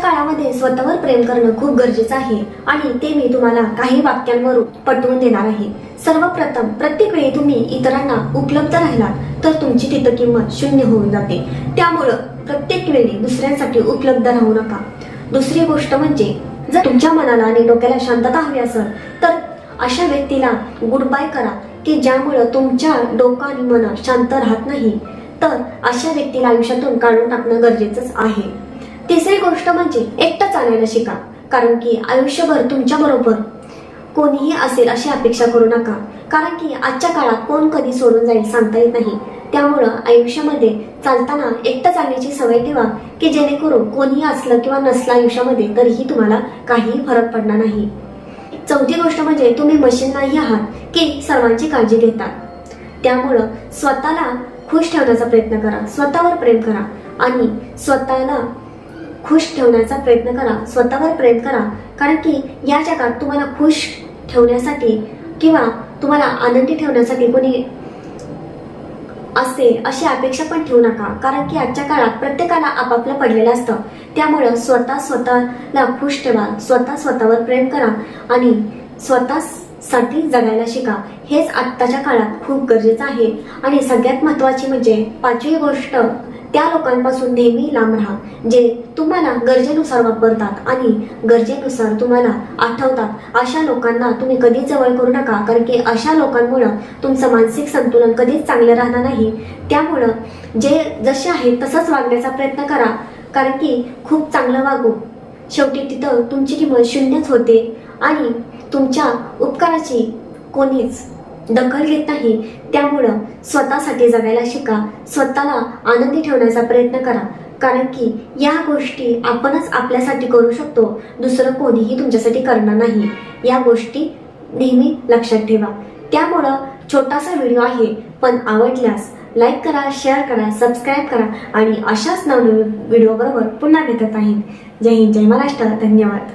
काळामध्ये स्वतःवर प्रेम करणं खूप गरजेचं आहे. आणि ते मी तुम्हाला काही वाक्यांवरून पटवून देणार आहे. सर्वप्रथम प्रत्येक वेळी तुम्ही इतरांना उपलब्ध राहिलात तर तुमची तिथं किंमत शून्य होऊन जाते. त्यामुळं प्रत्येक वेळी दुसऱ्यांसाठी उपलब्ध राहू नका. दुसरी गोष्ट म्हणजे जर तुमच्या मनाला आणि डोक्याला शांतता हवी असेल तर अशा व्यक्तीला गुड बाय करा की ज्यामुळं तुमच्या डोकं आणि मन शांत राहत नाही. तर अशा व्यक्तीला आयुष्यातून काढून टाकणं गरजेचंच आहे. तिसरी गोष्ट म्हणजे एकटं चालायला शिका कारण की आयुष्यभर तुमच्या बरोबर कोणीही असेल अशी अपेक्षा करू नका. कारण की आजच्या काळात कोण कधी सोडून जाईल सांगता येत नाही. त्यामुळं आयुष्यामध्ये चालताना एकटं चालण्याची सवय ठेवा की जेणेकरून कोणीही असलं किंवा नसलं आयुष्यामध्ये तरीही तुम्हाला काहीही फरक पडणार नाही. चौथी गोष्ट म्हणजे तुम्ही मशीन नाही आहात की सर्वांची काळजी घेतात त्यामुळं स्वतःला खुश ठेवण्याचा प्रयत्न करा स्वतःवर प्रेम करा आणि स्वतःला खुश ठेवण्याचा प्रयत्न करा स्वतःवर प्रेम करा. कारण की या जगात तुम्हाला खुश ठेवण्यासाठी किंवा तुम्हाला आनंदी ठेवण्यासाठी कोणी असते अशी अपेक्षा पण ठेवू नका. कारण की आजच्या काळात प्रत्येकाला आपापलं पडलेलं असतं. त्यामुळं स्वतः स्वतःला खुश ठेवा. स्वतः स्वतःवर प्रेम करा आणि स्वतःसाठी जगायला शिका. हेच आत्ताच्या काळात खूप गरजेचं आहे. आणि सगळ्यात महत्त्वाची म्हणजे पाचवी गोष्ट त्या लोकांपासून नेहमी लांब राहा जे तुम्हाला गरजेनुसार वापरतात आणि गरजेनुसार तुम्हाला आठवतात. अशा लोकांना तुम्ही कधीच जवळ करू नका कारण की अशा लोकांमुळं तुमचं मानसिक संतुलन कधीच चांगलं राहणार नाही. त्यामुळं जे जसे आहे तसंच वागण्याचा प्रयत्न करा कारण की खूप चांगलं वागू. शेवटी तिथं तुमची किंमत शून्यच होते आणि तुमच्या उपकाराची कोणीच दखल घेत नाही त्यामुळं स्वतःसाठी जगायला शिका स्वतःला आनंदी ठेवण्याचा प्रयत्न करा. कारण की या गोष्टी आपणच आपल्यासाठी करू शकतो दुसरं कोणीही तुमच्यासाठी करणार नाही. या गोष्टी नेहमी लक्षात ठेवा. त्यामुळं छोटासा व्हिडिओ आहे पण आवडल्यास लाईक करा शेअर करा सबस्क्राईब करा आणि अशाच नवनवीन व्हिडिओबरोबर पुन्हा भेटत आहे. जय हिंद जय महाराष्ट्र. धन्यवाद.